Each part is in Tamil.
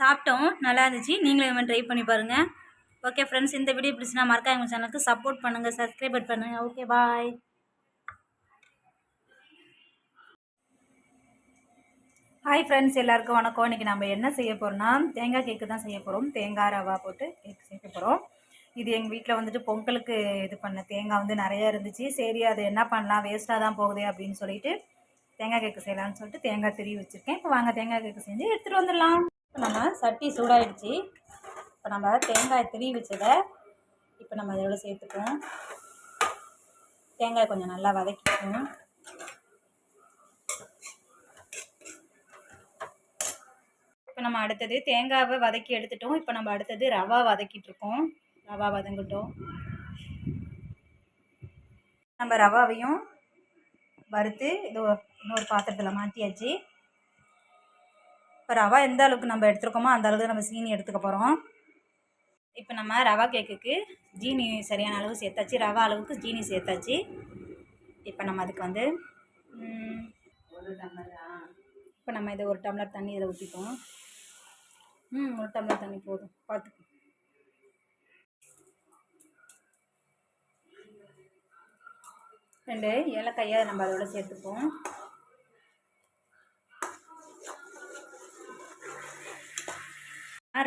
சாப்பிட்டோம். நல்லா இருந்துச்சு. நீங்களும் இவன் ட்ரை பண்ணி பாருங்கள் ஓகே ஃப்ரெண்ட்ஸ் இந்த வீடியோ பிடிச்சினா மறக்காம எங்கள் சேனலுக்கு சப்போர்ட் பண்ணுங்கள் சப்ஸ்கிரைப் பண்ணுங்கள் ஓகே பாய் ஹாய் ஃப்ரெண்ட்ஸ் எல்லாருக்கும் வணக்கம். இன்றைக்கி நம்ம என்ன செய்ய போகிறோம்னா தேங்காய் கேக்கு தான் செய்ய போகிறோம் தேங்காய் ரவா போட்டு கேக் செய்ய போகிறோம் இது எங்கள் வீட்டில் வந்துட்டு பொங்கலுக்கு இது பண்ண தேங்காய் வந்து நிறையா இருந்துச்சு. சரி அதை என்ன பண்ணலாம்? வேஸ்ட்டாக தான் போகுதே அப்படின்னு சொல்லிட்டு தேங்காய் கேக்கு செய்யலாம்னு சொல்லிட்டு தேங்காய் திருவி வச்சுருக்கேன். இப்போ வாங்க தேங்காய் கேக்கு செஞ்சு எடுத்துகிட்டு வந்துடலாம். இப்போ நம்ம சட்டி சூடாயிடுச்சு. இப்போ நம்ம தேங்காய் திருவி வச்சதை இப்போ நம்ம இதோட சேர்த்துப்போம் தேங்காய் கொஞ்சம் நல்லா வதக்கிக்கணும். இப்போ நம்ம அடுத்தது தேங்காவை வதக்கி எடுத்துட்டோம். இப்போ நம்ம அடுத்தது ரவா வதக்கிட்டு இருக்கோம். ரவா வதங்கட்டும். நம்ம ரவாவையும் வறுத்து இது இன்னொரு பாத்திரத்தில் மாற்றியாச்சு இப்போ ரவா எந்த அளவுக்கு நம்ம எடுத்துருக்கோமோ அந்த அளவுக்கு நம்ம சீனி எடுத்துக்க போகிறோம் இப்போ நம்ம ரவா கேக்குக்கு ஜீனி சரியான அளவு சேர்த்தாச்சு. ரவா அளவுக்கு ஜீனி சேர்த்தாச்சு. இப்போ நம்ம அதுக்கு வந்து ம், இப்போ நம்ம இதை ஒரு டம்ளர் தண்ணி இதில் ஊற்றிப்போம் ம் ஒரு டம்ளர் தண்ணி போதும். பார்த்துக்கோ. ரெண்டு ஏலக்காயை நம்ம அதோட சேர்த்துப்போம்.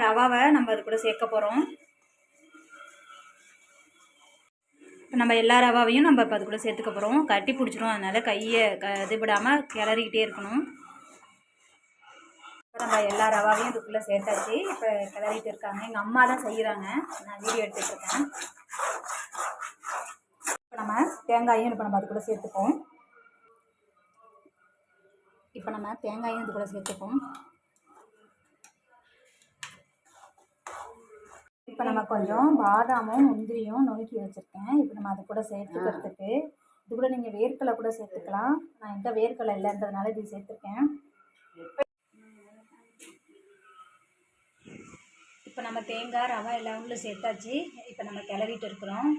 ரவாவை நம்ம அது கூட சேர்க்க போகிறோம் இப்போ நம்ம எல்லா ரவாவையும் நம்ம இப்போ அது கூட சேர்த்துக்க போகிறோம் கட்டி பிடிச்சிரும். அதனால் கையை க இது விடாமல் கிளறிக்கிட்டே இருக்கணும். இப்போ நம்ம எல்லா ரவாவையும் இதுக்குள்ளே சேர்த்தாச்சு. இப்போ கிளறிட்டு இருக்காங்க. எங்கள் அம்மா தான் செய்கிறாங்க நான் வீடியோ எடுத்துகிட்டு இருக்கேன். இப்போ நம்ம தேங்காயும் இப்போ நம்ம அது கூட சேர்த்துப்போம். இப்போ நம்ம தேங்காயும் இது கூட சேர்த்துப்போம். இப்போ நம்ம கொஞ்சம் பாதாமும் முந்திரியும் நுணுக்கி வச்சுருக்கேன். இப்போ நம்ம அது கூட சேர்த்துக்கிறதுக்கு. இது கூட நீங்கள் வேர்க்கடலை கூட சேர்த்துக்கலாம். நான் என்கிட்ட வேர்க்கடலை இல்லைன்றதுனால இது சேர்த்துருக்கேன். இப்போ நம்ம தேங்காய் ரவை எல்லாம் உள்ள சேர்த்தாச்சு. இப்போ நம்ம கிளறிட்டு இருக்கிறோம்.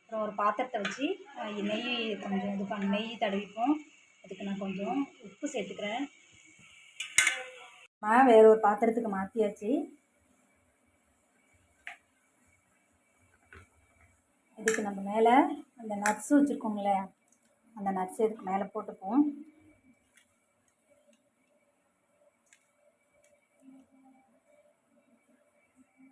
அப்புறம் ஒரு பாத்திரத்தை வச்சு நெய் கொஞ்சம் இது பண்ண நெய் தடவிப்போம். அதுக்கு நான் கொஞ்சம் உப்பு சேர்த்துக்கிறேன். வேற ஒரு பாத்திரத்துக்கு மாற்றியாச்சு இதுக்கு நம்ம மேலே அந்த நட்ஸ் வச்சுருக்கோங்களே அந்த நட்ஸ் இதுக்கு மேலே போட்டுப்போம்.